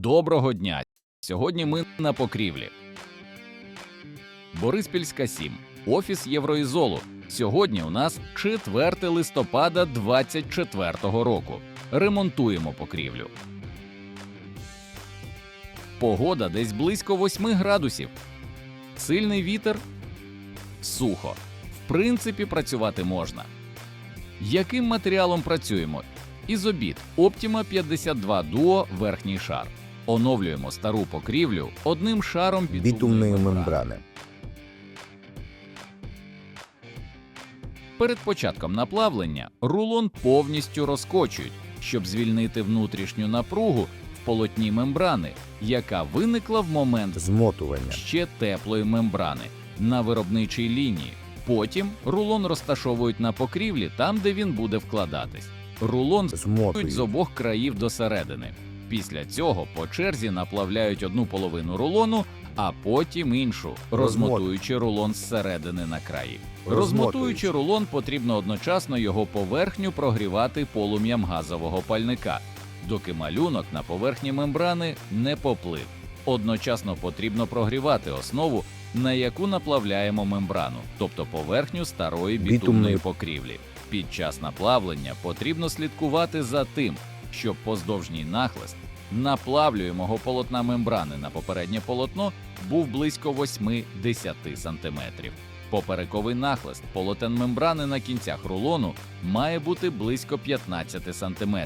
Доброго дня! Сьогодні ми на покрівлі. Бориспільська 7. Офіс Євроізолу. Сьогодні у нас 4 листопада 24 року. Ремонтуємо покрівлю. Погода десь близько 8 градусів. Сильний вітер. Сухо. В принципі, працювати можна. Яким матеріалом працюємо? Ізобіт Optima 52 Duo верхній шар. Оновлюємо стару покрівлю одним шаром бітумної бітумної мембрани. мембрани. Перед початком наплавлення рулон повністю розкочують, щоб звільнити внутрішню напругу в полотні мембрани, яка виникла в момент Змотування. ще теплої мембрани на виробничій лінії. Потім рулон розташовують на покрівлі там, де він буде вкладатись. Рулон Змотують. з обох країв до середини. Після цього по черзі наплавляють одну половину рулону, а потім іншу, розмотуючи рулон зсередини на краї. Розмотуючи рулон, потрібно одночасно його поверхню прогрівати полум'ям газового пальника, доки малюнок на поверхні мембрани не поплив. Одночасно потрібно прогрівати основу, на яку наплавляємо мембрану, тобто поверхню старої бітумної покрівлі. Під час наплавлення потрібно слідкувати за тим, щоб поздовжній нахлест наплавлюємого полотна мембрани на попереднє полотно був близько 8-10 см. Поперековий нахлест полотен мембрани на кінцях рулону має бути близько 15 см.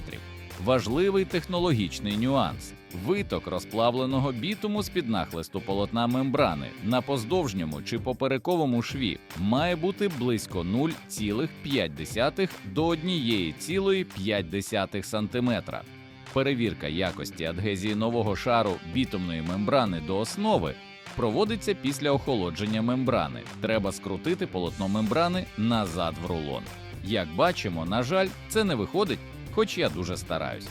Важливий технологічний нюанс. Виток розплавленого бітуму з-під нахлисту полотна мембрани на поздовжньому чи поперековому шві має бути близько 0,5 до 1,5 см. Перевірка якості адгезії нового шару бітумної мембрани до основи проводиться після охолодження мембрани. Треба скрутити полотно мембрани назад в рулон. Як бачимо, на жаль, це не виходить, хоч я дуже стараюсь.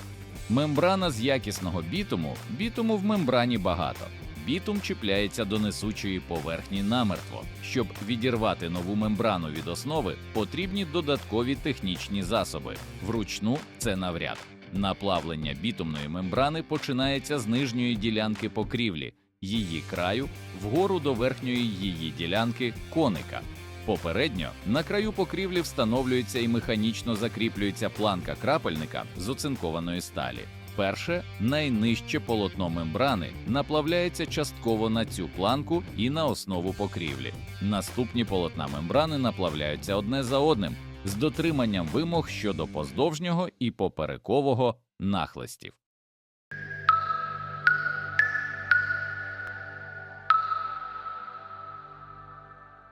Мембрана з якісного бітуму, бітуму в мембрані багато. Бітум чіпляється до несучої поверхні намертво. Щоб відірвати нову мембрану від основи, потрібні додаткові технічні засоби. Вручну це навряд. Наплавлення бітумної мембрани починається з нижньої ділянки покрівлі, її краю вгору до верхньої її ділянки коника. Попередньо на краю покрівлі встановлюється і механічно закріплюється планка крапельника з оцинкованої сталі. Перше найнижче полотно мембрани наплавляється частково на цю планку і на основу покрівлі. Наступні полотна мембрани наплавляються одне за одним з дотриманням вимог щодо поздовжнього і поперекового нахлистів.